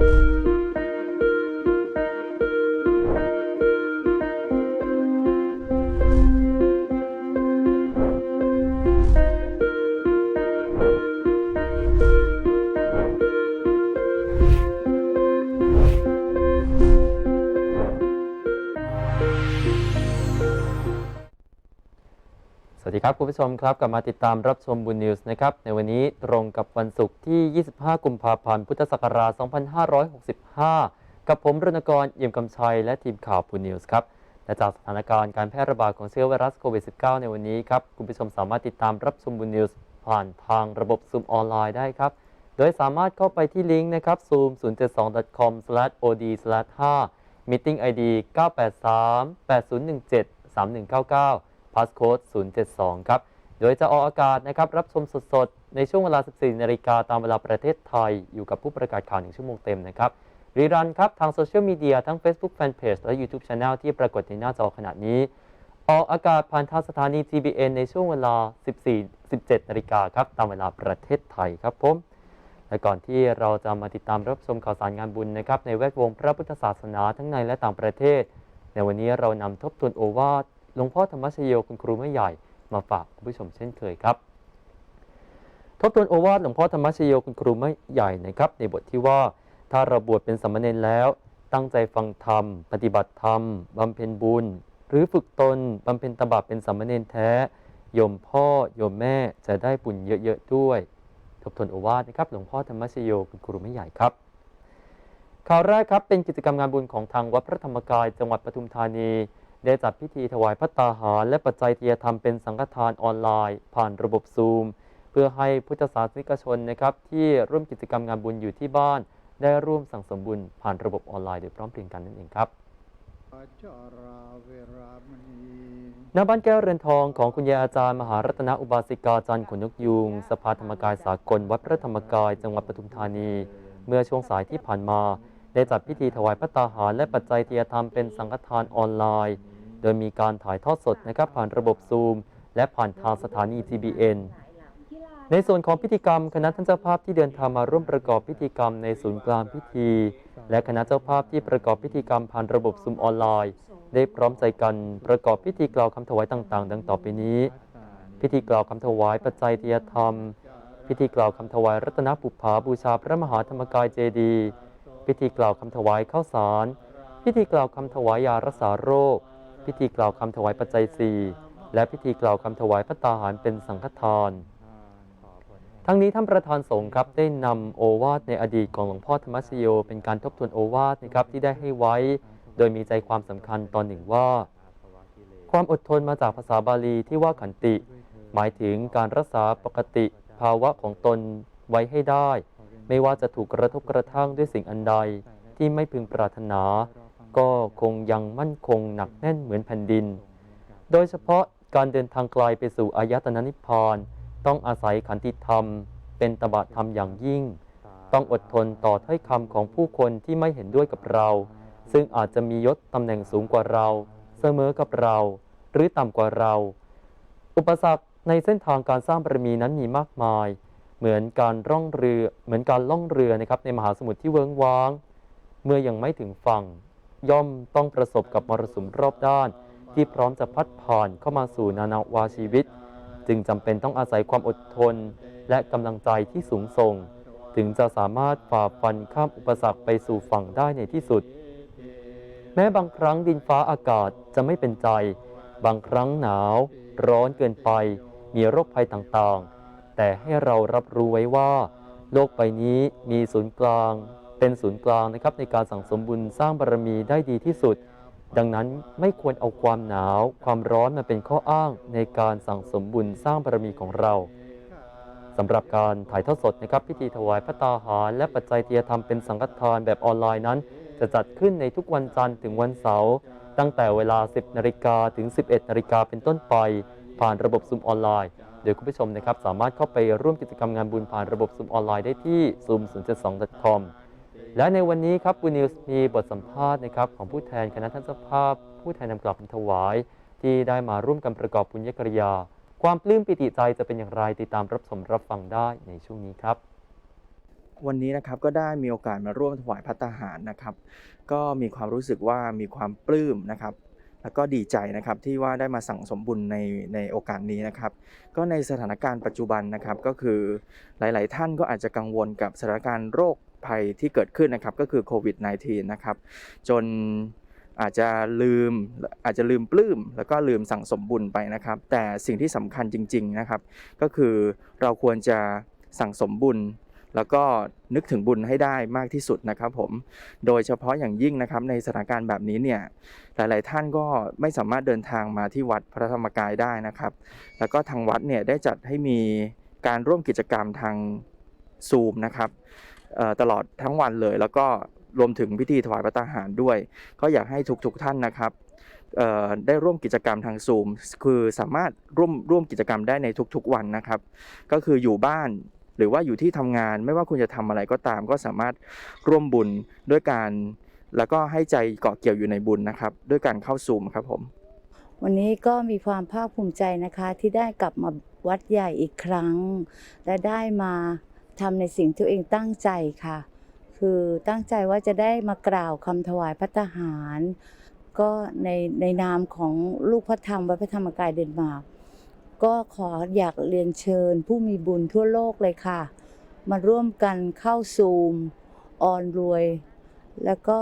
ส ครับคุณผู้ชมครับกลับมาติดตามรับชมบุญนิวส์นะครับในวันนี้ตรงกับวันศุกร์ที่ 25 กุมภาพันธ์ พุทธศักราช 2565 กับผมรณกรเยี่ยมกำชัย และทีมข่าวบุญนิวส์ครับและจากสถานการณ์การแพร่ระบาดของเชื้อไวรัสโควิด -19 ในวันนี้ครับคุณผู้ชมสามารถติดตามรับชมบุญนิวส์ผ่านทางระบบซูมออนไลน์ได้ครับ โดยสามารถเข้าไปที่ลิงก์นะครับ zoom 072.com/od/5 meeting id 983 8017 3199 passcode 072 ครับ โดยจะออกอากาศนะครับ รับชมสดๆ ในช่วงเวลา 14 นาฬิกาตามเวลาประเทศไทย อยู่กับผู้ประกาศข่าวหนึ่งชั่วโมงเต็มนะครับ รีรันครับ ทางโซเชียลมีเดียทั้ง Facebook Fanpage และ YouTube Channel ที่ปรากฏในหน้าจอขณะนี้ ออกอากาศผ่านทางสถานี TBN ในช่วงเวลา 14 17 นาฬิกาครับ ตามเวลาประเทศไทยครับผมและก่อนที่เราจะมาติดตามรับชมข่าวสารงานบุญนะครับในแวดวงพระพุทธศาสนาทั้งในและต่างประเทศ ในวันนี้เรานำทบทวนโอวาท หลวงพ่อธรรมชโยคุณครูไม่ใหญ่มาฝากคุณผู้ชมเช่นเคยครับ ทบทวนโอวาทหลวงพ่อธรรมชโยคุณครูไม่ใหญ่นะครับในบทที่ว่าถ้าเราบวชเป็นสามเณรแล้ว ตั้งใจฟังธรรม ปฏิบัติธรรมบำเพ็ญบุญ หรือฝึกตนบำเพ็ญตบะเป็นสามเณรแท้โยมพ่อโยมแม่จะได้บุญเยอะๆด้วย ทบทวนโอวาทนะครับหลวงพ่อธรรมชโยคุณครูไม่ใหญ่ครับข่าวแรกครับเป็นกิจกรรมงานบุญของทางวัดพระธรรมกาย จังหวัดปทุมธานี ได้จัดพิธีถวายพระตาหาร และปัจจัยที่จะทำเป็นสังฆทานออนไลน์ ผ่านระบบซูม เพื่อให้พุทธศาสนิกชนนะครับที่ร่วมกิจกรรมงานบุญอยู่ที่บ้าน ได้ร่วมสั่งสมบุญผ่านระบบออนไลน์โดยพร้อมเพรียงกันนั่นเองครับจาราเวรามณีณบ้านแก้วเรือนทองของคุณยายอาจารย์มหารัตนอุบาสิกาจันทร์ขนนกยูงสภาธรรมกายสากล วัดพระธรรมกาย จังหวัดปทุมธานี เมื่อช่วงสายที่ผ่านมา ได้จัดพิธีถวายพระตาหารและปัจจัยเที่จะทำเป็นสังฆทานออนไลน์ โดยมีการถ่ายทอดสดนะครับผ่านระบบซูม และผ่านทางสถานี TBN ในส่วนของพิธีกรรม คณะท่านเจ้าภาพที่เดินทางมาร่วมประกอบพิธีกรรมในศูนย์กลางพิธี และคณะเจ้าภาพที่ประกอบพิธีกรรมผ่านระบบซูมออนไลน์ ได้พร้อมใจกันประกอบพิธีกล่าวคำถวายต่าง ๆ ดังต่อไปนี้ พิธีกล่าวคำถวายปัจจัยเทียธรรม พิธีกล่าวคำถวายรัตนปุปผาบูชาพระมหาธรรมกายเจดีย์ พิธีกล่าวคำถวายข้าวสาร พิธีกล่าวคำถวายยารักษาโรค พิธีกล่าวคำถวายปัจจัยสี่และพิธีกล่าวคำถวายพระตาหารเป็นสังฆทาน ทั้งนี้ท่านประธานสงฆ์ครับได้นำโอวาทในอดีตของหลวงพ่อธรรมชโย เป็นการทบทวนโอวาทนะครับที่ได้ให้ไว้ โดยมีใจความสำคัญตอนหนึ่งว่า ความอดทนมาจากภาษาบาลีที่ว่าขันติ หมายถึงการรักษาปกติภาวะของตนไว้ให้ได้ ไม่ว่าจะถูกกระทบกระทั่งด้วยสิ่งอันใดที่ไม่พึงปรารถนา ก็คงยังมั่นคงหนักแน่นเหมือนแผ่นดิน โดยเฉพาะการเดินทางไกลไปสู่อายตนะนิพพาน ต้องอาศัยขันติธรรม เป็นตบะธรรมอย่างยิ่ง ต้องอดทนต่อถ้อยคำของผู้คนที่ไม่เห็นด้วยกับเรา ซึ่งอาจจะมียศตำแหน่งสูงกว่าเรา เสมอกับเรา หรือต่ำกว่าเรา อุปสรรคในเส้นทางการสร้างบารมีนั้นมีมากมาย เหมือนการร่องเรือ เหมือนการล่องเรือนะครับในมหาสมุทรที่เวิ้งว้าง เมื่อยังไม่ถึงฝั่ง ย่อมต้องประสบกับมรสุมรอบด้าน ที่พร้อมจะพัดผ่านเข้ามาสู่นานาวาชีวิต จึงจำเป็นต้องอาศัยความอดทน และกำลังใจที่สูงส่ง ถึงจะสามารถฝ่าฟันข้ามอุปสรรคไปสู่ฝั่งได้ในที่สุด แม้บางครั้งดินฟ้าอากาศจะไม่เป็นใจ บางครั้งหนาว ร้อนเกินไป มีโรคภัยต่างๆ แต่ให้เรารับรู้ไว้ว่า โลกใบนี้มีศูนย์กลาง เป็นศูนย์กลางนะครับในการสั่งสมบุญสร้างบารมีได้ดีที่สุด ดังนั้นไม่ควรเอาความหนาว ความร้อนมาเป็นข้ออ้างในการสั่งสมบุญสร้างบารมีของเราสำหรับการถ่ายทอดสดนะครับพิธีถวายพระตาหารและปัจจัยเทียธรรมเป็นสังฆทานแบบออนไลน์นั้น จะจัดขึ้นในทุกวันจันทร์ถึงวันเสาร์ตั้งแต่เวลา 10นาฬิกาถึง 11นาฬิกาเป็นต้นไป ผ่านระบบซูมออนไลน์ โดยคุณผู้ชมนะครับสามารถเข้าไปร่วมกิจกรรมงานบุญผ่านระบบซูมออนไลน์ได้ที่ zoom 0 7 2 com และในวันนี้ครับบูนิวส์มีบทสัมภาษณ์นะครับของผู้แทนคณะท่านเจ้าภาพ ผู้แทนนำกลับถวาย ที่ได้มาร่วมกันประกอบบุญญกริยา ความปลื้มปิติใจจะเป็นอย่างไรติดตามรับชมรับฟังได้ในช่วงนี้ครับ วันนี้นะครับก็ได้มีโอกาสมาร่วมถวายพัตตาหารนะครับ ก็มีความรู้สึกว่ามีความปลื้มนะครับ แล้วก็ดีใจนะครับที่ว่าได้มาสั่งสมบุญในในโอกาสนี้นะครับ ก็ในสถานการณ์ปัจจุบันนะครับก็คือหลาย ๆ ท่านก็อาจจะกังวลกับสถานการณ์โรคภัยที่เกิดขึ้นนะครับก็คือโควิด -19 นะครับจนอาจจะลืมอาจจะลืมปลื้ม แล้วก็ลืมสั่งสมบุญไปนะครับ แต่สิ่งที่สำคัญจริง ๆ นะครับ ก็คือเราควรจะสั่งสมบุญ แล้วก็นึกถึงบุญให้ได้มากที่สุดนะครับผม โดยเฉพาะอย่างยิ่งนะครับในสถานการณ์แบบนี้เนี่ย หลาย ๆ ท่านก็ไม่สามารถเดินทางมาที่วัดพระธรรมกายได้นะครับ แล้วก็ทางวัดเนี่ยได้จัดให้มีการร่วมกิจกรรมทางซูมนะครับตลอดทั้งวันเลย แล้วก็รวมถึงพิธีถวายพระตาหารด้วย ก็อยากให้ทุกๆท่านนะครับได้ร่วมกิจกรรมทางซูม คือสามารถร่วมร่วมกิจกรรมได้ในทุกๆวันนะครับ ก็คืออยู่บ้าน หรือว่าอยู่ที่ทำงานไม่ว่าคุณจะทำอะไรก็ตาม ก็สามารถร่วมบุญด้วยการแล้วก็ให้ใจเกาะเกี่ยวอยู่ในบุญนะครับ ด้วยการเข้าซูมครับผม วันนี้ก็มีความภาคภูมิใจนะคะที่ได้กลับมาวัดใหญ่อีกครั้ง และได้มาทำในสิ่งที่ตัวเองตั้งใจค่ะ คือตั้งใจว่าจะได้มากล่าวคำถวายพระทหาร ก็ในในนามของลูกพระธรรมวัดพระธรรมกายเดนมาร์ก ก็ขออยากเรียนเชิญผู้มีบุญทั่วโลกเลยค่ะ มาร่วมกันเข้าซูม ออนรวย แล้วก็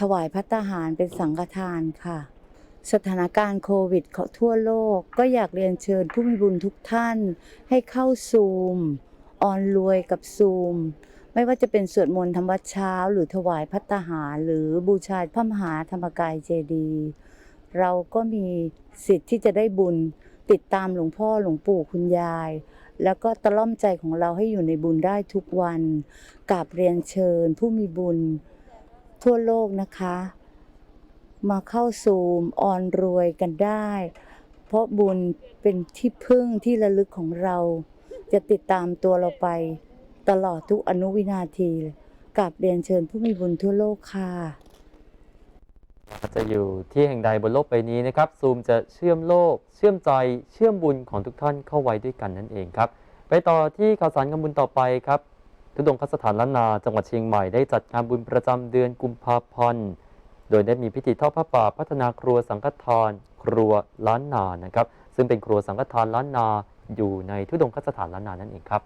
ถวายพระทหารเป็นสังฆทานค่ะ สถานการณ์โควิดของทั่วโลก ก็อยากเรียนเชิญผู้มีบุญทุกท่าน ให้เข้าซูม ออนรวยกับซูม ไม่ว่าจะเป็นสวดมนต์ธรรมวัดเช้า หรือถวายพัตตาหาร หรือบูชาพระมหาธรรมกายเจดีย์เราก็มีสิทธิ์ที่จะได้บุญ ติดตามหลวงพ่อหลวงปู่คุณยาย แล้วก็ตะล่อมใจของเราให้อยู่ในบุญได้ทุกวันกราบเรียนเชิญ ผู้มีบุญทั่วโลกนะคะ มาเข้าซูมออนรวยกันได้ เพราะบุญเป็นที่พึ่งที่ระลึกของเรา จะติดตามตัวเราไป ตลอดทุกอนุวินาทีเลยกับเรียนเชิญผู้มีบุญทั่วโลกค่ะ จะอยู่ที่แห่งใดบนโลกใบนี้นะครับ ซูมจะเชื่อมโลก เชื่อมใจ เชื่อมบุญของทุกท่านเข้าไว้ด้วยกันนั่นเองครับ ไปต่อที่ข่าวสารกำบุญต่อไปครับ ทุดงคสถานล้านนาจังหวัดเชียงใหม่ได้จัดงานบุญประจำเดือนกุมภาพันธ์ โดยได้มีพิธีทอดผ้าป่าพัฒนาครัวสังฆทาน ครัวล้านนานะครับ ซึ่งเป็นครัวสังฆทานล้านนาอยู่ในทุดงคสถานล้านนานั่นเองครับ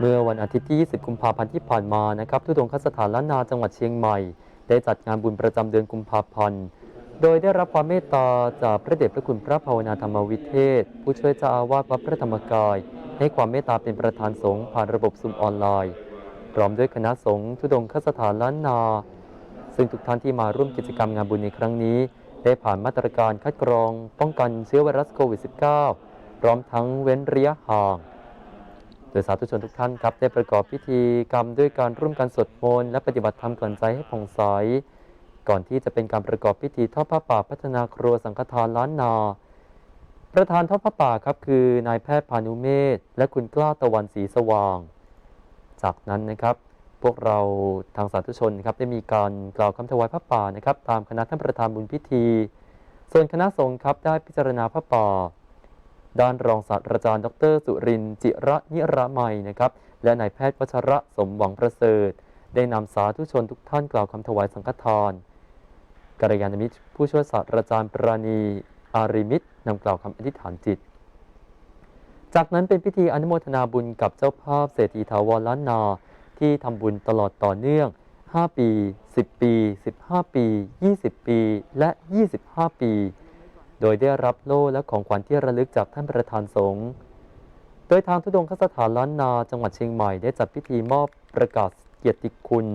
เมื่อวันอาทิตย์ที่ 20 กุมภาพันธ์ที่ผ่านมานะครับทุดงคสถานล้านนาจังหวัดเชียงใหม่ ได้จัดงานบุญประจำเดือนกุมภาพันธ์ โดยได้รับความเมตตาจากพระเดชพระคุณพระภาวนาธรรมวิเทศ ผู้ช่วยเจ้าอาวาสวัดพระธรรมกาย ให้ความเมตตาเป็นประธานสงฆ์ผ่านระบบซุมออนไลน์ พร้อมด้วยคณะสงฆ์ทุดงคสถานล้านนา ซึ่งทุกท่านที่มาร่วมกิจกรรมงานบุญในครั้งนี้ ได้ผ่านมาตรการคัดกรอง ป้องกันเชื้อไวรัสโควิด -19 พร้อมทั้งเว้นระยะห่าง โดยสาธุชนทุกท่านครับได้ประกอบพิธีกรรมด้วยการร่วมกันสวดมนต์และปฏิบัติธรรมกลั่นใจให้ผ่องใสก่อนที่จะเป็นการประกอบพิธีทอดผ้าป่าพัฒนาครัวสังฆทานล้านนา ประธานทอดผ้าป่าครับคือนายแพทย์พานุเมธและคุณกล้าตะวันสีสว่าง จากนั้นนะครับพวกเราทางสาธุชนครับได้มีการกล่าวคำถวายผ้าป่านะครับ ตามคณะท่านประธานบุญพิธี ส่วนคณะสงฆ์ครับได้พิจารณาผ้าป่า ด้านรองศาสตราจารย์ ดร สุรินทร์จิระนิระไมนะครับ และนายแพทย์วัชระสมหวังประเสริฐ ได้นำสาธุชนทุกท่านกล่าวคำถวายสังฆทานกัลยาณมิตรผู้ช่วยศาสตราจารย์ปราณีอาริมิตรนำกล่าวคำอธิษฐานจิต จากนั้นเป็นพิธีอนุโมทนาบุญกับเจ้าภาพเศรษฐีถาวรล้านนา ที่ทำบุญตลอดต่อเนื่อง 5 ปี 10 ปี 15 ปี 20 ปี และ 25 ปี โดยได้รับโล่และของขวัญที่ระลึกจากท่านประธานสงฆ์ โดยทางทุดงคสถานล้านนาจังหวัดเชียงใหม่ได้จัดพิธีมอบประกาศเกียรติคุณ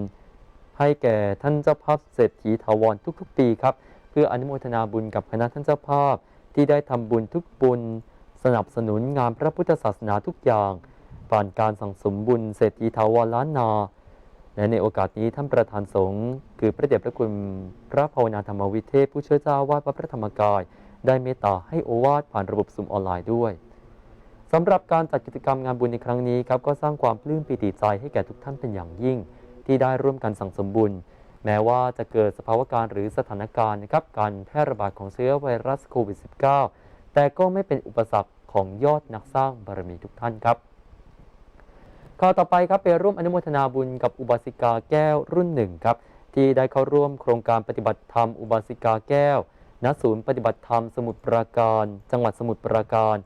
ให้แก่ท่านเจ้าภาพเศรษฐีถาวรทุกๆ ปีครับ เพื่ออนุโมทนาบุญกับคณะท่านเจ้าภาพที่ได้ทำบุญทุกบุญ สนับสนุนงานพระพุทธศาสนาทุกอย่าง ผ่านการสั่งสมบุญเศรษฐีถาวรล้านนาและในโอกาสนี้ท่านประธานสงฆ์คือพระเดชพระคุณพระภาวนาธรรมวิเทศผู้ช่วยเจ้าอาวาดวัดพระธรรมกาย ได้เมตตาให้โอวาทผ่านระบบซุมออนไลน์ด้วยสำหรับการจัดกิจกรรมงานบุญในครั้งนี้ครับก็สร้างความปลื้มปิติใจให้แก่ทุกท่านเป็นอย่างยิ่ง ที่ได้ร่วมกันสั่งสมบุญ แม้ว่าจะเกิดสภาวะการหรือสถานการณ์นะครับการแพร่ระบาดของเชื้อไวรัสโควิด -19 แต่ก็ไม่เป็นอุปสรรคของยอดนักสร้างบารมีทุกท่านครับข่าวต่อไปครับไปร่วมอนุโมทนาบุญกับอุบาสิกาแก้วรุ่นหนึ่งครับที่ได้เข้าร่วมโครงการปฏิบัติธรรมอุบาสิกาแก้ว ณศูนย์ปฏิบัติธรรมสมุทรปราการ จังหวัดสมุทรปราการ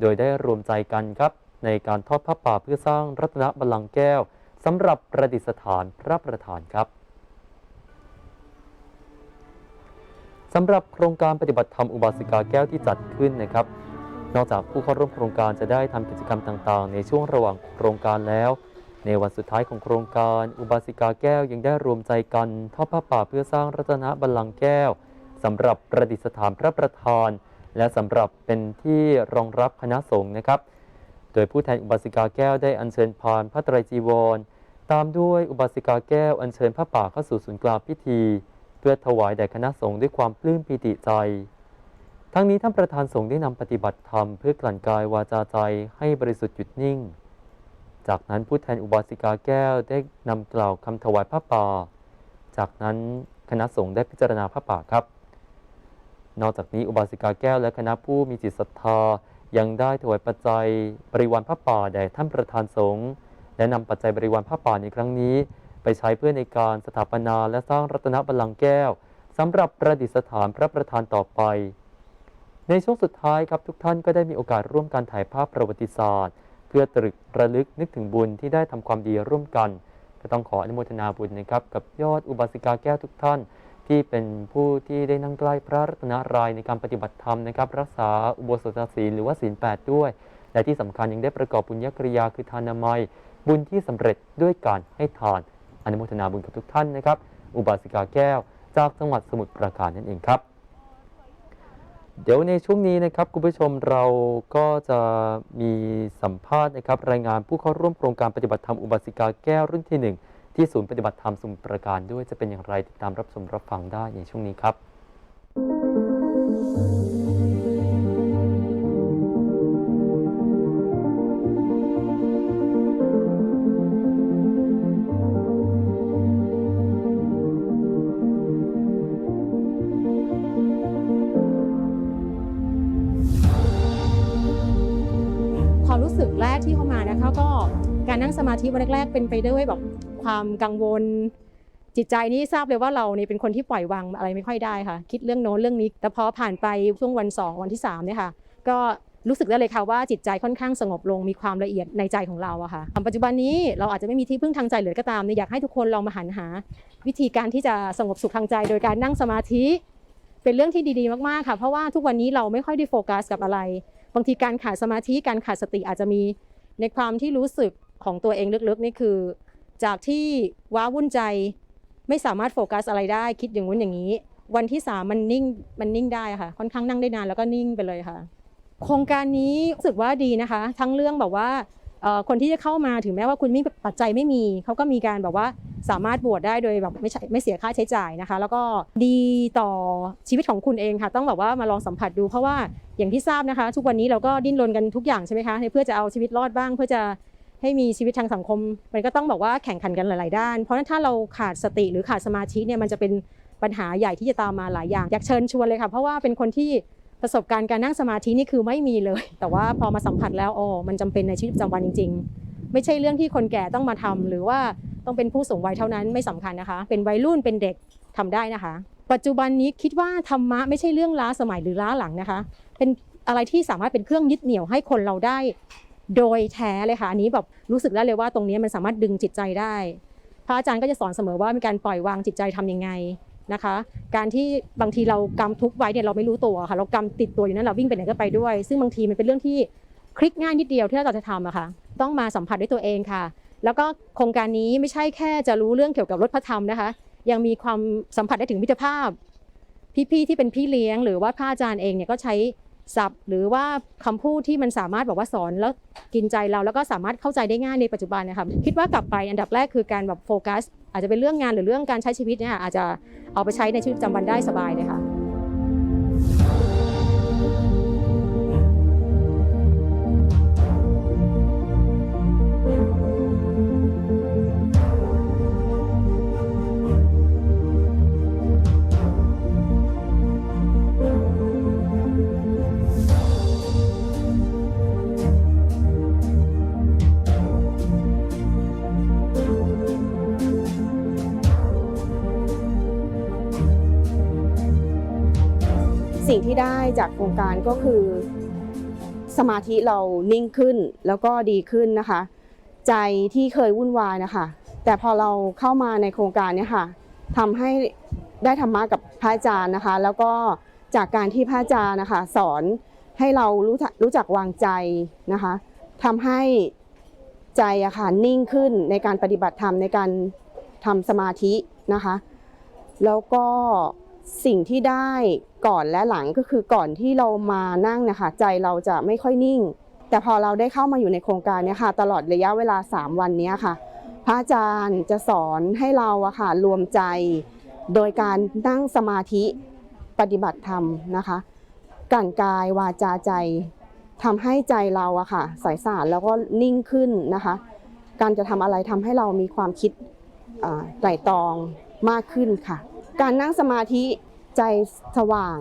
โดยได้รวมใจกันครับ ในการทอดผ้าป่าเพื่อสร้างรัตนบัลลังก์แก้วสำหรับประดิษฐานพระประธานครับสำหรับโครงการปฏิบัติธรรมอุบาสิกาแก้วที่จัดขึ้นนะครับ นอกจากผู้เข้าร่วมโครงการจะได้ทำกิจกรรมต่างๆ ในช่วงระหว่างโครงการแล้ว ในวันสุดท้ายของโครงการอุบาสิกาแก้วยังได้รวมใจกันทอดผ้าป่าเพื่อสร้างรัตนบัลลังก์แก้ว สำหรับประดิษฐานพระประธาน และสำหรับเป็นที่รองรับคณะสงฆ์นะครับ โดยผู้แทนอุบาสิกาแก้วได้อัญเชิญพานพระไตรจีวร ตามด้วยอุบาสิกาแก้วอัญเชิญผ้าป่าเข้าสู่ศูนย์กลางพิธี เพื่อถวายแด่คณะสงฆ์ด้วยความปลื้มปีติใจ ทั้งนี้ท่านประธานสงฆ์ได้นำปฏิบัติธรรมเพื่อกลั่นกายวาจาใจให้บริสุทธิ์หยุดนิ่ง จากนั้นผู้แทนอุบาสิกาแก้วได้นำกล่าวคำถวายผ้าป่าจากนั้นคณะสงฆ์ได้พิจารณาผ้าป่าครับ นอกจากนี้อุบาสิกาแก้วและคณะผู้มีจิตศรัทธายังได้ถวายปัจจัยบริวารผ้าป่าแด่ท่านประธานสงฆ์และนำปัจจัยบริวารผ้าป่าในครั้งนี้ ไปใช้เพื่อในการสถาปนาและสร้างรัตนบัลลังก์แก้วสำหรับประดิษฐานพระประธานต่อไป ในช่วงสุดท้ายครับทุกท่านก็ได้มีโอกาสร่วมกันถ่ายภาพประวัติศาสตร์ เพื่อตรึกระลึกนึกถึงบุญที่ได้ทำความดีร่วมกัน ก็ต้องขออนุโมทนาบุญนะครับกับยอดอุบาสิกาแก้วทุกท่าน ที่เป็นผู้ที่ได้นั่งใกล้พระรัตนารายในการปฏิบัติธรรมนะครับ รักษาอุโบสถศีลหรือว่าศีลแปดด้วย และที่สำคัญยังได้ประกอบบุญญกริยาคือทานามัย บุญที่สำเร็จด้วยการให้ทาน อนุโมทนาบุญกับทุกท่านนะครับ อุบาสิกาแก้ว จากจังหวัดสมุทรปราการนั่นเองครับ เดี๋ยวในช่วงนี้นะครับคุณผู้ชมเราก็จะมีสัมภาษณ์นะครับรายงานผู้เข้าร่วมโครงการปฏิบัติธรรมอุบาสิกาแก้วรุ่นที่หนึ่ง ที่ศูนย์ปฏิบัติธรรมสมุทรปราการด้วยจะเป็นอย่างไรติดตามรับชมรับฟังได้ในช่วงนี้ครับความรู้สึกแรกที่เข้ามานะคะก็การนั่งสมาธิวันแรกๆเป็นไปด้วยแบบ ความกังวล จิตใจนี่ทราบเลยว่าเราเนี่ยเป็นคนที่ปล่อยวางอะไรไม่ค่อยได้ค่ะ คิดเรื่องโน้นเรื่องนี้ แต่พอผ่านไปช่วงวันสองวันที่สามเนี่ยค่ะ ก็รู้สึกได้เลยค่ะว่าจิตใจค่อนข้างสงบลงมีความละเอียดในใจของเราอะค่ะปัจจุบันนี้เราอาจจะไม่มีที่พึ่งทางใจเหลือก็ตามเนี่ยอยากให้ทุกคนลองมาหันหา วิธีการที่จะสงบสุขทางใจ โดยการนั่งสมาธิ เป็นเรื่องที่ดีๆมากๆค่ะเพราะว่าทุกวันนี้เราไม่ค่อยได้โฟกัสกับอะไร บางทีการขาดสมาธิการขาดสติอาจจะมีในความที่รู้สึกของตัวเองลึกๆนี่คือ จากที่ว้าวุ่นใจไม่สามารถโฟกัสอะไรได้คิดอย่างนู้นอย่างนี้ วันที่สามมันนิ่งมันนิ่งได้ค่ะ ค่อนข้างนั่งได้นานแล้วก็นิ่งไปเลยค่ะ โครงการนี้รู้สึกว่าดีนะคะ ทั้งเรื่องแบบว่าคนที่จะเข้ามาถึงแม้ว่าคุณไม่ปัจจัยไม่มี เขาก็มีการแบบว่าสามารถบวชได้โดยแบบไม่ใช่ไม่เสียค่าใช้จ่ายนะคะ แล้วก็ดีต่อชีวิตของคุณเองค่ะ ต้องแบบว่ามาลองสัมผัสดูเพราะว่าอย่างที่ทราบนะคะ ทุกวันนี้เราก็ดิ้นรนกันทุกอย่างใช่ไหมคะเพื่อจะเอาชีวิตรอดบ้าง เพื่อจะ ให้มีชีวิตทางสังคม มันก็ต้องบอกว่าแข่งขันกันหลาย ๆ ด้าน เพราะฉะนั้นถ้าเราขาดสติหรือขาดสมาธิเนี่ยมันจะเป็นปัญหาใหญ่ที่จะตามมาหลายอย่าง อยากเชิญชวนเลยค่ะ เพราะว่าเป็นคนที่ประสบการณ์การนั่งสมาธินี่คือไม่มีเลย แต่ว่าพอมาสัมผัสแล้วอ๋อมันจำเป็นในชีวิตประจำวันจริง ๆ ไม่ใช่เรื่องที่คนแก่ต้องมาทำหรือว่าต้องเป็นผู้สูงวัยเท่านั้นไม่สำคัญนะคะ เป็นวัยรุ่นเป็นเด็กทำได้นะคะ ปัจจุบันนี้คิดว่าธรรมะไม่ใช่เรื่องล้าสมัยหรือล้าหลังนะคะ เป็นอะไรที่สามารถเป็นเครื่องยึดเหนี่ยวให้คนเราได้ โดยแท้เลยค่ะอันนี้แบบรู้สึกได้เลยว่าตรงนี้มันสามารถดึงจิตใจได้ พระอาจารย์ก็จะสอนเสมอว่ามีการปล่อยวางจิตใจทำยังไงนะคะ การที่บางทีเรากำทุกข์ไว้เนี่ยเราไม่รู้ตัวค่ะ เรากำติดตัวอยู่นั้นเราวิ่งไปไหนก็ไปด้วย ซึ่งบางทีมันเป็นเรื่องที่คลิกง่ายนิดเดียวที่เราจะทำอะค่ะ ต้องมาสัมผัสด้วยตัวเองค่ะ แล้วก็โครงการนี้ไม่ใช่แค่จะรู้เรื่องเกี่ยวกับรถพระธรรมนะคะ ยังมีความสัมผัสได้ถึงมิตรภาพ พี่ๆที่เป็นพี่เลี้ยง หรือว่าพระอาจารย์เองเนี่ยก็ใช้ ศัพท์ หรือว่าคำพูดที่มันสามารถบอกว่าสอนแล้วกินใจเราแล้วก็สามารถเข้าใจได้ง่ายในปัจจุบันนะคะคิดว่ากลับไปอันดับแรกคือการแบบโฟกัส อาจจะเป็นเรื่องงานหรือเรื่องการใช้ชีวิตเนี่ยอาจจะเอาไปใช้ในชีวิตประจำวันได้สบายเลยค่ะ สิ่งที่ได้จากโครงการก็คือ สมาธิเรานิ่งขึ้นแล้วก็ดีขึ้นนะคะ ใจที่เคยวุ่นวายนะคะ แต่พอเราเข้ามาในโครงการเนี่ยค่ะทำให้ได้ธรรมะกับพระอาจารย์นะคะ แล้วก็จากการที่พระอาจารย์นะคะ สอนให้เรารู้จักรู้จักวางใจนะคะทำให้ใจอะค่ะนิ่งขึ้นในการปฏิบัติธรรมในการทำสมาธินะคะ แล้วก็ สิ่งที่ได้ก่อนและหลังก็คือก่อนที่เรามานั่งนะคะ ใจเราจะไม่ค่อยนิ่ง แต่พอเราได้เข้ามาอยู่ในโครงการเนี้ยค่ะ ตลอดระยะเวลา 3 วันนี้ค่ะ พระอาจารย์จะสอนให้เราอะค่ะรวมใจ โดยการนั่งสมาธิปฏิบัติธรรมนะคะกั่นกายวาจาใจทำให้ใจเราอะค่ะใสสะอาดแล้วก็นิ่งขึ้นนะคะ การจะทำอะไรทำให้เรามีความคิดไตร่ตรองมากขึ้นค่ะ การนั่งสมาธิใจสว่าง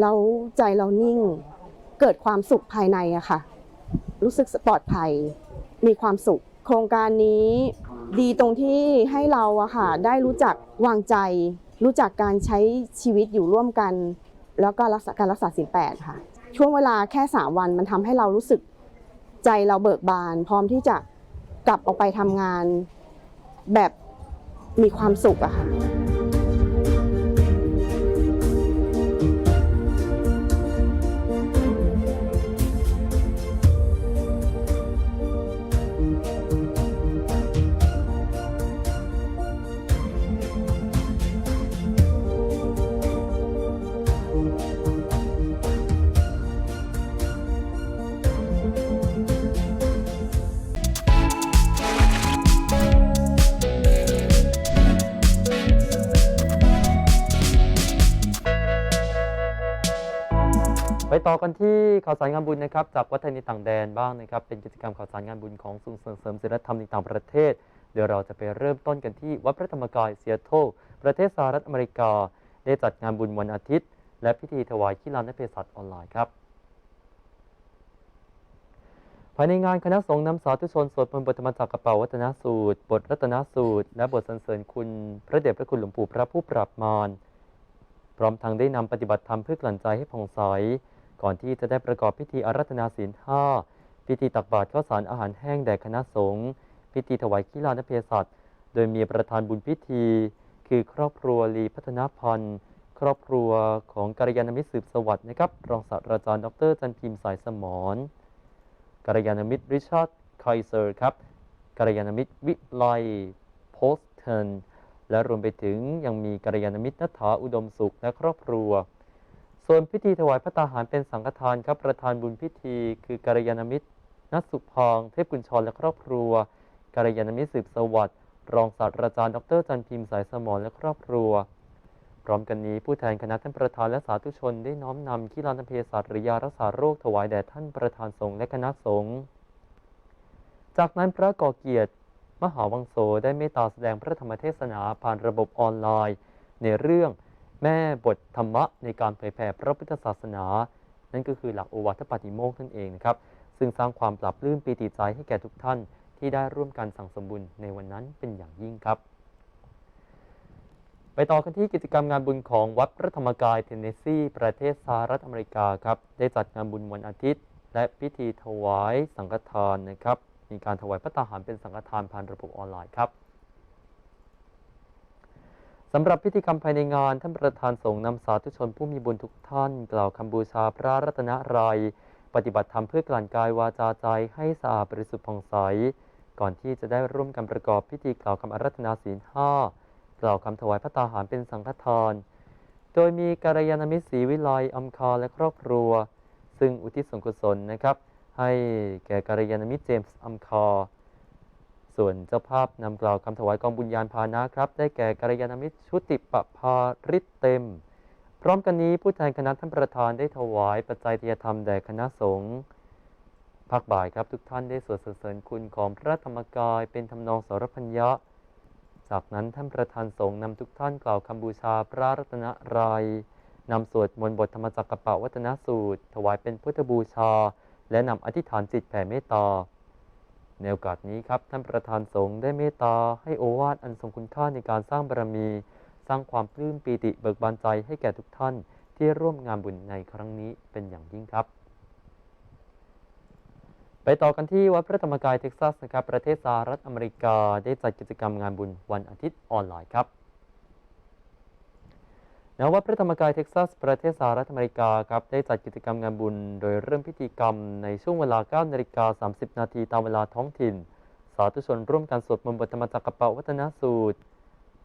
แล้วใจเรานิ่ง เกิดความสุขภายในอะค่ะ รู้สึกปลอดภัย มีความสุข โครงการนี้ดีตรงที่ให้เราอะค่ะ ได้รู้จักวางใจ รู้จักการใช้ชีวิตอยู่ร่วมกัน แล้วก็รักษาการรักษาศีลแปดค่ะ ช่วงเวลาแค่ 3 วันมันทำให้เรารู้สึกใจเราเบิกบาน พร้อมที่จะกลับออกไปทำงานแบบมีความสุขอะค่ะ ต่อกันที่ข่าวสารงานบุญนะครับจากวัดไทยในต่างแดนบ้างนะครับเป็นกิจกรรมข่าวสารงานบุญของศูนย์ส่งเสริมศิลธรรมในต่างประเทศ เดี๋ยวเราจะไปเริ่มต้นกันที่วัดพระธรรมกายเซียโตรประเทศสหรัฐอเมริกา ได้จัดงานบุญวันอาทิตย์ และพิธีถวายขีลานเภสัชออนไลน์ครับภายในงานคณะสงฆ์นำสาธุชนสวดมนต์บทธรรมจักกระเป๋าวัฒนสูตร บทรัตนสูตร และบทสรรเสริญคุณ พระเดชพระคุณหลวงปู่พระผู้ปราบมารพร้อมทั้งได้นำปฏิบัติธรรมเพื่อกลั่นใจให้ผ่องใส ก่อนที่จะได้ประกอบพิธีอารัธนาศีลห้าพิธีตักบาตรข้าวสารอาหารแห้งแด่คณะสงฆ์พิธีถวายขีลานเภสัชโดยมีประธานบุญพิธี คือครอบครัวลีพัฒนาพันธ์ ครอบครัวของกัลยาณมิตรสืบสวัสดิ์นะครับรองศาสตราจารย์ดรจันพิมพ์สายสมรกัลยาณมิตรริชาร์ดไคเซอร์ครับกัลยาณมิตรวิไลโพสเทนและรวมไปถึงยังมีกัลยาณมิตรนัฐาอุดมสุขและครอบครัว ส่วนพิธีถวายพระตาหารเป็นสังฆทานครับประธานบุญพิธี คือกัลยาณมิตรนัทสุพองเทพกุญชรและครอบครัวกัลยาณมิตรสืบสวัสดิ์รองศาสตราจารย์ดรจันพิมพ์สายสมรและครอบครัว พร้อมกันนี้ผู้แทนคณะท่านประธานและสาธุชนได้น้อมนำขีลานเภสัชหรือยารักษาโรคถวายแด่ท่านประธานสงฆ์และคณะสงฆ์จากนั้นพระก่อเกียรติ มหาวังโสได้เมตตาแสดงพระธรรมเทศนาผ่านระบบออนไลน์ ในเรื่อง แม่บทธรรมะในการเผยแผ่พระพุทธศาสนา นั่นก็คือหลักโอวาทปาติโมกนั่นเองนะครับ ซึ่งสร้างความปรับลื้มปีติใจให้แก่ทุกท่านที่ได้ร่วมกันสั่งสมบุญในวันนั้นเป็นอย่างยิ่งครับ ไปต่อกันที่กิจกรรมงานบุญของวัดพระธรรมกายเทนเนสซีประเทศสหรัฐอเมริกาครับได้จัดงานบุญวันอาทิตย์ และพิธีถวายสังฆทานนะครับมีการถวายพระตาหารเป็นสังฆทานผ่านระบบออนไลน์ครับ สำหรับพิธีกรรมภายในงาน ท่านประธานสงฆ์นำสาธุชนผู้มีบุญทุกท่าน กล่าวคำบูชาพระรัตนตรัยปฏิบัติธรรมเพื่อกลั่นกายวาจาใจให้สะอาดบริสุทธิ์ผ่องใส ก่อนที่จะได้ร่วมกันประกอบพิธีกล่าวคำอารัธนาศีลห้ากล่าวคำถวายพระตาหารเป็นสังฆทาน โดยมีกัลยาณมิตรศรีวิไลอมคาและครอบครัว ซึ่งอุทิศส่วนกุศลนะครับ ให้แก่กัลยาณมิตรเจมส์อมคา ส่วนเจ้าภาพนำกล่าวคำถวายกองบุญญาณพานะครับ ได้แก่กัลยาณมิตรชุติปภาริตเต็ม พร้อมกันนี้ผู้แทนคณะท่านประธานได้ถวายปัจจัยทยธรรมแด่คณะสงฆ์ภาคบ่ายครับทุกท่านได้สวดสรรเสริญคุณของพระธรรมกายเป็นทำนองสรพัญญะ จากนั้นท่านประธานสงฆ์นำทุกท่านกล่าวคำบูชาพระรัตนรยัยนำสวดมนต์บทธรรมจักรกะเป๋าวัฒนสูตร ถวายเป็นพุทธบูชา และนำอธิษฐานจิตแผ่เมตตา ในโอกาสนี้ครับท่านประธานสงฆ์ได้เมตตาให้โอวาทอันทรงคุณค่าในการสร้างบารมี สร้างความปลื้มปีติเบิกบานใจให้แก่ทุกท่าน ที่ร่วมงานบุญในครั้งนี้เป็นอย่างยิ่งครับ ไปต่อกันที่วัดพระธรรมกายเท็กซัสนะครับประเทศสหรัฐอเมริกาได้จัดกิจกรรมงานบุญวันอาทิตย์ออนไลน์ครับ ณวัดพระธรรมกายเท็กซัส ประเทศสหรัฐอเมริกาครับได้จัดกิจกรรมงานบุญ โดยเริ่มพิธีกรรมในช่วงเวลา 9 นาฬิกา 30 นาทีตามเวลาท้องถิ่น สาธุชนร่วมกันสวดมนต์บทธรรมจักรปวัฒนสูตร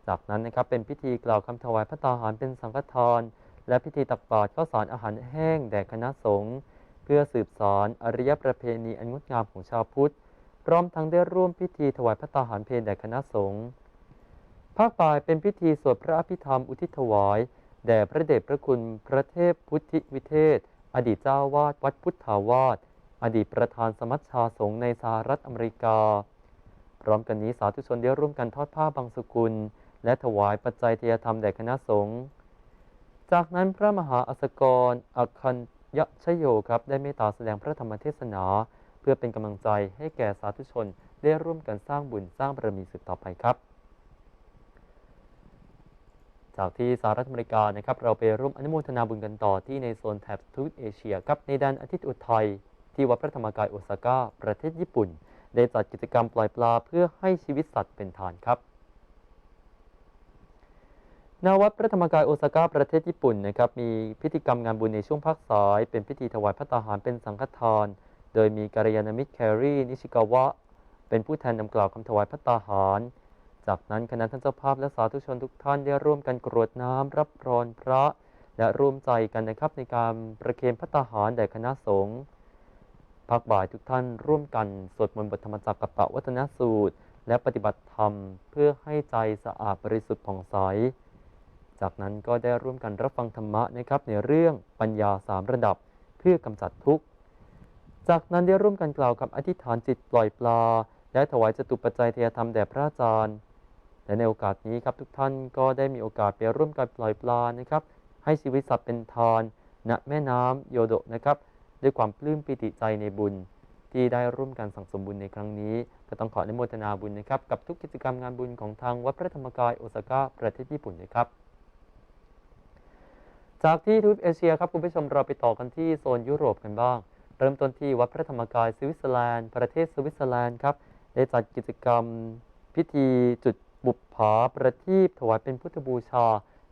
จากนั้นนะครับเป็นพิธีกล่าวคำถวายพระตาหารเป็นสังฆทาน และพิธีตักบาตรข้าวสารอาหารแห้ง แด่คณะสงฆ์เพื่อสืบสานอริยประเพณีอันงดงามของชาวพุทธ พร้อมทั้งได้ร่วมพิธีถวายพระตาหารเพลแด่คณะสงฆ์ภาคบ่ายเป็นพิธีสวดพระอภิธรรมอุทิศถวาย แด่พระเดชพระคุณพระเทพพุทธิวิเทศ อดีตเจ้าวาดวัดพุทธาวาสอดีตประธานสมัชชาสงฆ์ในสหรัฐอเมริกา พร้อมกันนี้สาธุชนได้ร่วมกันทอดผ้าบางสกุล และถวายปัจจัยเทียธรรมแด่คณะสงฆ์จากนั้นพระมหาอัสกรอคัญยชโยครับได้เมตตาแสดงพระธรรมเทศนา เพื่อเป็นกำลังใจให้แก่สาธุชนได้ร่วมกันสร้างบุญสร้างบารมีสืบต่อไปครับ จากที่สหรัฐอเมริกานะครับเราไปร่วมอนุโมทนาบุญกันต่อที่ในโซนแถบทวีปเอเชียครับในแดนอาทิตย์อุทัยที่วัดพระธรรมกายโอซาก้าประเทศญี่ปุ่น ได้จัดกิจกรรมปล่อยปลาเพื่อให้ชีวิตสัตว์เป็นทานครับณวัดพระธรรมกายโอซาก้าประเทศญี่ปุ่นนะครับมีพิธีกรรมงานบุญในช่วงภาคสาย เป็นพิธีถวายพระตาหารเป็นสังฆทาน โดยมีกัลยาณมิตรแครีนิชิกาวะ เป็นผู้แทนนำกล่าวคำถวายพระตาหาร จากนั้นคณะท่านเจ้าภาพและสาธุชนทุกท่านได้ร่วมกันกรวดน้ำรับพรพระ และร่วมใจกันนะครับในการประเคนพระตาหารแด่คณะสงฆ์ภาคบ่ายทุกท่านร่วมกันสวดมนต์บทธรรมจักรกับปวัฒนสูตร และปฏิบัติธรรมเพื่อให้ใจสะอาดบริสุทธิ์ผ่องใส จากนั้นก็ได้ร่วมกันรับฟังธรรมะนะครับในเรื่องปัญญาสามระดับเพื่อกำจัดทุกข์ จากนั้นได้ร่วมกันกล่าวคำอธิษฐานจิตปล่อยปลา และถวายจตุปัจจัยเทยธรรมแด่พระอาจารย์ และในโอกาสนี้ครับทุกท่านก็ได้มีโอกาสไปร่วมกันปล่อยปลานะครับ ให้ชีวิตสัตว์เป็นทานณแม่น้ำโยโดะนะครับ ด้วยความปลื้มปิติใจในบุญ ที่ได้ร่วมกันสั่งสมบุญในครั้งนี้ ก็ต้องขออนุโมทนาบุญนะครับ กับทุกกิจกรรมงานบุญของทางวัดพระธรรมกายโอซาก้าประเทศญี่ปุ่นนะครับจากที่ทวีปเอเชียครับคุณผู้ชมเราไปต่อกันที่โซนยุโรปกันบ้าง เริ่มต้นที่วัดพระธรรมกายสวิตเซอร์แลนด์ประเทศสวิตเซอร์แลนด์ครับได้จัดกิจกรรมพิธีจุด บุปผาประทีปถวายเป็นพุทธบูชา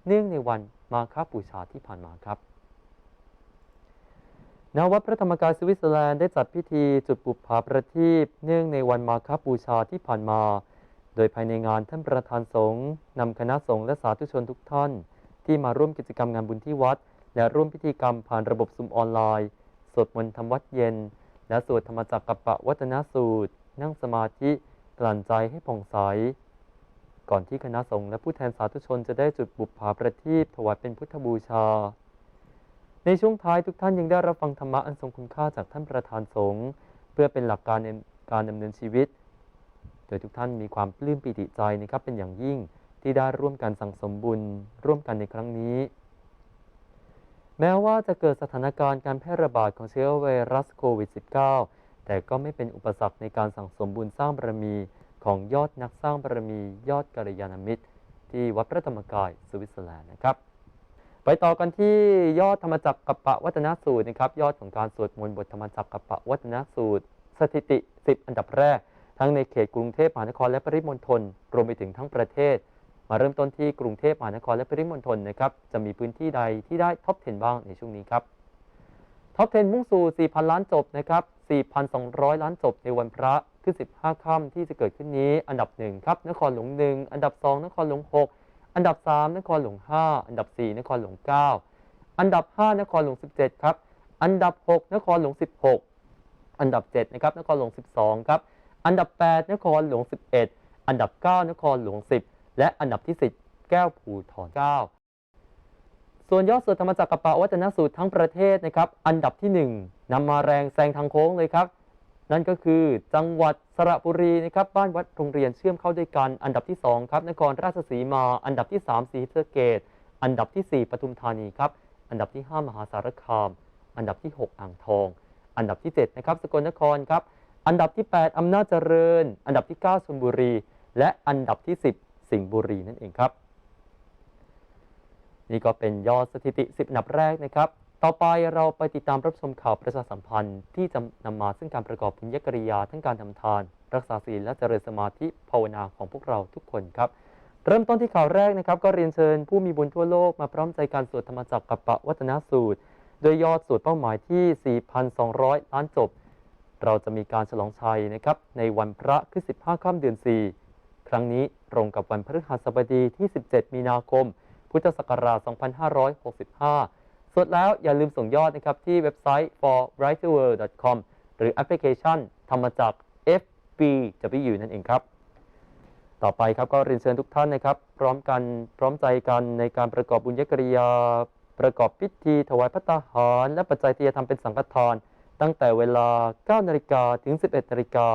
เนื่องในวันมาฆบูชาที่ผ่านมาครับณวัดพระธรรมกายสวิตเซอร์แลนด์ได้จัดพิธีจุดบุปผาประทีปเนื่องในวันมาฆบูชาที่ผ่านมา โดยภายในงานท่านประธานสงฆ์นำคณะสงฆ์และสาธุชนทุกท่าน ที่มาร่วมกิจกรรมงานบุญที่วัด และร่วมพิธีกรรมผ่านระบบซุมออนไลน์สวดมนต์ทำวัดเย็น และสวดธรรมจักรกับปะวัฒนสูตร นั่งสมาธิกลั่นใจให้ผ่องใส ก่อนที่คณะสงฆ์และผู้แทนสาธุชนจะได้จุดบุปผาประทีปถวายเป็นพุทธบูชา ในช่วงท้ายทุกท่านยังได้รับฟังธรรมะอันทรงคุณค่าจากท่านประธานสงฆ์เพื่อเป็นหลักการในการดำเนินชีวิต โดยทุกท่านมีความปลื้มปิติใจนะครับเป็นอย่างยิ่งที่ได้ร่วมกันสั่งสมบุญร่วมกันในครั้งนี้ แม้ว่าจะเกิดสถานการณ์การแพร่ระบาดของเชื้อไวรัสโควิด -19 แต่ก็ไม่เป็นอุปสรรคในการสั่งสมบุญสร้างบารมี ของยอดนักสร้างบารมียอดกัลยาณมิตร ที่วัดพระธรรมกายสวิตเซอร์แลนด์นะครับ ไปต่อกันที่ยอดธรรมจักรกับปะวัฒนสูตรนะครับยอดของการสวดมนต์บทธรรมจักรกับปะวัฒนสูตร สถิติ 10 อันดับแรก ทั้งในเขตกรุงเทพมหานครและปริมณฑลรวมไปถึงทั้งประเทศ มาเริ่มต้นที่กรุงเทพมหานครและปริมณฑลนะครับจะมีพื้นที่ใดที่ได้ท็อป 10 บ้างในช่วงนี้ครับท็อป 10 มุ่งสู่ 4,000 ล้านจบนะครับ 4,200 ล้านจบในวันพระ คือ 15 ค่ำที่จะเกิดขึ้นนี้ อันดับ 1 ครับนครหลวง 1 อันดับ 2 นครหลวง 6 อันดับ 3 นครหลวง 5 อันดับ 4 นครหลวง 9 อันดับ 5 นครหลวง 17 ครับ อันดับ 6 นครหลวง 16 อันดับ 7 นะครับ นครหลวง 12 ครับ อันดับ 8 นครหลวง 11 อันดับ 9 นครหลวง 10 และอันดับที่ 10 แก้วภูทร9ส่วนยอดสวดธรรมจักรปะวัฒนสูตรทั้งประเทศนะครับ อันดับที่ 1นำมาแรงแซงทางโค้งเลยครับ นั่นก็คือจังหวัดสระบุรีนะครับบ้านวัดโรงเรียนเชื่อมเข้าด้วยกัน อันดับที่2ครับนครราชสีมา อันดับที่3ศรีสะเกดอันดับที่ 4ปทุมธานีครับอันดับที่ 5 มหาสารคาม อันดับที่ 6 อ่างทอง อันดับที่ 7 นะครับ สกลนครครับ อันดับที่ 8 อำนาจเจริญ อันดับที่ 9ชลบุรี และอันดับที่ 10 สิงห์บุรีนั่นเองครับ นี่ก็เป็นยอดสถิติ 10 อันดับแรกนะครับ ต่อไปเราไปติดตามรับชมข่าวประชาสัมพันธ์ที่จะนำมาซึ่งการประกอบบุญญกริยาทั้งการทำทาน รักษาศีลและเจริญสมาธิภาวนาของพวกเราทุกคนครับ เริ่มต้นที่ข่าวแรกนะครับ ก็เรียนเชิญผู้มีบุญทั่วโลกมาพร้อมใจการสวดธรรมจักรกับปะวัฒนสูตร โดยยอดสวดเป้าหมายที่ 4,200 ล้านจบ เราจะมีการฉลองชัยนะครับในวันพระคือ15ค่ำเดือน 4 ครั้งนี้ตรงกับวันพฤหัสบดีที่ 17 มีนาคม พุทธศักราช 2565 สวดแล้วอย่าลืมส่งยอดนะครับที่เว็บไซต์ forwriterworld.com หรือแอปพลิเคชันธรรมจักร FBW นั่นเองครับ ต่อไปครับก็เรียนเชิญทุกท่านนะครับ พร้อมกันพร้อมใจกันในการประกอบบุญญกริยา ประกอบพิธีถวายพระตาหาร และปัจจัยที่จะทำเป็นสังฆทาน ตั้งแต่เวลา 9 นาฬิกาถึง 11 นาฬิกา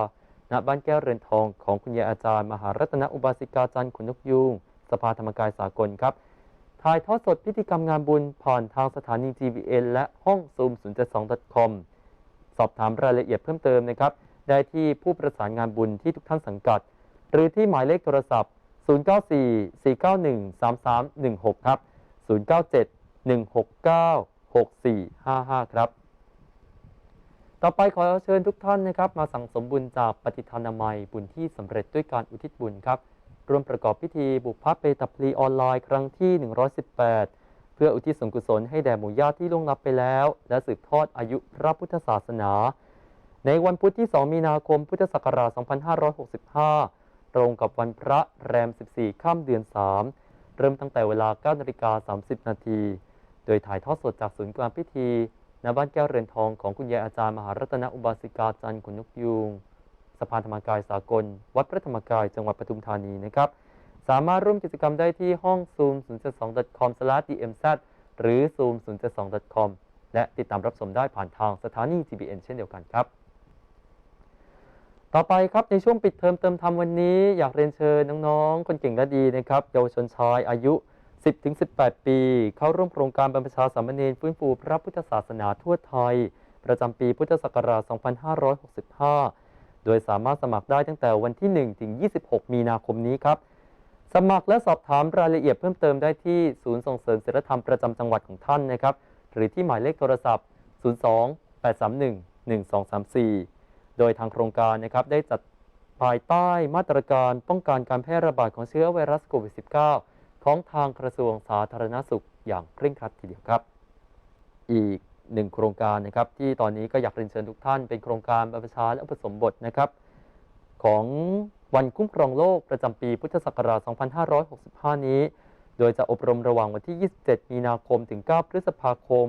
ณบ้านแก้วเรือนทองของคุณยายอาจารย์ มหารัตนอุบาสิกาจันทร์ขุนนกยูงสภาธรรมกายสากลครับ ถ่ายทอดสดพิธีกรรมงานบุญผ่านทางสถานี GVN และห้อง zoom 072 com สอบถามรายละเอียดเพิ่มเติมนะครับ ได้ที่ผู้ประสานงานบุญที่ทุกท่านสังกัด หรือที่หมายเลขโทรศัพท์ 094-491-3316 ครับ 097-169-6455 ครับ ต่อไปขอเชิญทุกท่านนะครับ มาสั่งสมบุญจากปฏิทานามัยบุญที่สำเร็จด้วยการอุทิศบุญครับ ร่วมประกอบพิธีบุพพเปตพลีออนไลน์ครั้งที่ 118 เพื่ออุทิศส่วนกุศลให้แด่หมู่ญาติที่ล่วงลับไปแล้ว และสืบทอดอายุพระพุทธศาสนา ในวันพุธที่ 2 มีนาคมพุทธศักราช 2565 ตรงกับวันพระแรม 14 ค่ำเดือน 3 เริ่มตั้งแต่เวลา9นาฬิกา30 นาที โดยถ่ายทอดสดจากศูนย์กลางพิธีณบ้านแก้วเรือนทองของคุณยายอาจารย์มหารัตนอุบาสิกาจันทร์ขุนนกยูง สภาธรรมกายสากล วัดพระธรรมกายจังหวัดปทุมธานีนะครับ สามารถร่วมกิจกรรมได้ที่ห้อง zoom 0 2 com dmz หรือ zoom 0 2 com และติดตามรับชมได้ผ่านทางสถานี GBN เช่นเดียวกันครับ ต่อไปครับในช่วงปิดเทอมเติมธรรมวันนี้ อยากเรียนเชิญน้องๆ คนเก่งและดีนะครับเยาวชนชายอายุ 10-18 ปี เข้าร่วมโครงการบรรพชาสามเณรฟื้นฟูพระพุทธศาสนาทั่วไทย ประจำปีพุทธศักราช 2565 โดยสามารถสมัครได้ตั้งแต่วันที่ 1 ถึง 26 มีนาคมนี้ครับ สมัครและสอบถามรายละเอียดเพิ่มเติมได้ที่ศูนย์ส่งเสริมศิลธรรมประจำจังหวัดของท่านนะครับ หรือที่หมายเลขโทรศัพท์ 02 831 1234 โดยทางโครงการนะครับได้จัดภายใต้มาตรการป้องกันการแพร่ระบาดของเชื้อไวรัสโควิด -19 ของทางกระทรวงสาธารณสุขอย่างเคร่งครัดทีเดียวครับ อีก หนึ่งโครงการนะครับ ที่ตอนนี้ก็อยากเรียนเชิญทุกท่านเป็นโครงการบรรพชาและอุปสมบทนะครับ ของวันคุ้มครองโลกประจำปีพุทธศักราช 2565 นี้ โดยจะอบรมระหว่างวันที่ 27 มีนาคมถึง 9 พฤษภาคม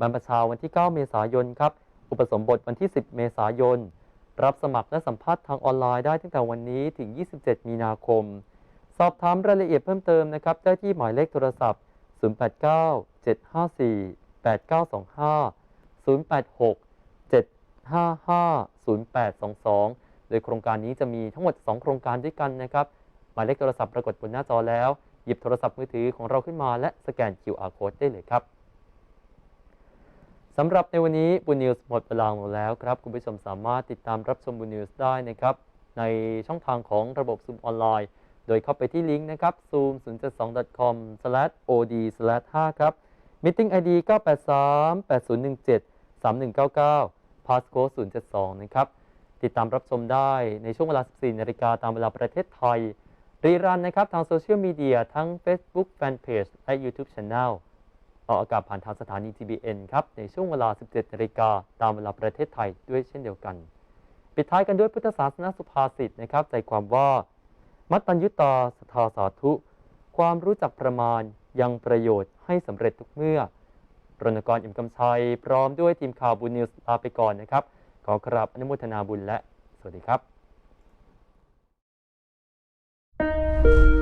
บรรพชาวันที่ 9 เมษายนครับ อุปสมบทวันที่ 10 เมษายน รับสมัครและสัมภาษณ์ทางออนไลน์ได้ตั้งแต่วันนี้ถึง 27 มีนาคม สอบถามรายละเอียดเพิ่มเติมนะครับได้ที่หมายเลขโทรศัพท์ 089 754 8925 086 755 0822 โดยโครงการนี้จะมีทั้งหมด 2 โครงการด้วยกันนะครับ หมายเลขโทรศัพท์ปรากฏบนหน้าจอแล้ว หยิบโทรศัพท์มือถือของเราขึ้นมาและสแกน QR code ได้เลยครับสำหรับในวันนี้บุญนิวส์หมดเวลาลงแล้วครับ คุณผู้ชมสามารถติดตามรับชมบุญนิวส์ได้นะครับในช่องทางของระบบซูมออนไลน์ โดยเข้าไปที่ลิงก์นะครับ zoom 0 7 2 com od 5 ครับ meeting id 983 8017 3199 passcode 072 นะครับ ติดตามรับชมได้ในช่วงเวลา 14 นาฬิกาตามเวลาประเทศไทย รีรันนะครับ ทางโซเชียลมีเดียทั้ง Facebook Fanpage และ YouTube Channel ออกอากาศผ่านทางสถานี TBN ครับ ในช่วงเวลา 17 นาฬิกาตามเวลาประเทศไทยด้วยเช่นเดียวกัน ปิดท้ายกันด้วยพุทธศาสนสุภาษิตนะครับ ใจความว่า มัตตัญยุตาสทาสาธุ ความรู้จักประมาณ ยังประโยชน์ให้สำเร็จทุกเมื่อรณกรอิ่มกำชัย พร้อมด้วยทีมข่าวบุญนิวส์ลาไปก่อนนะครับ ขอกราบอนุโมทนาบุญและ สวัสดีครับ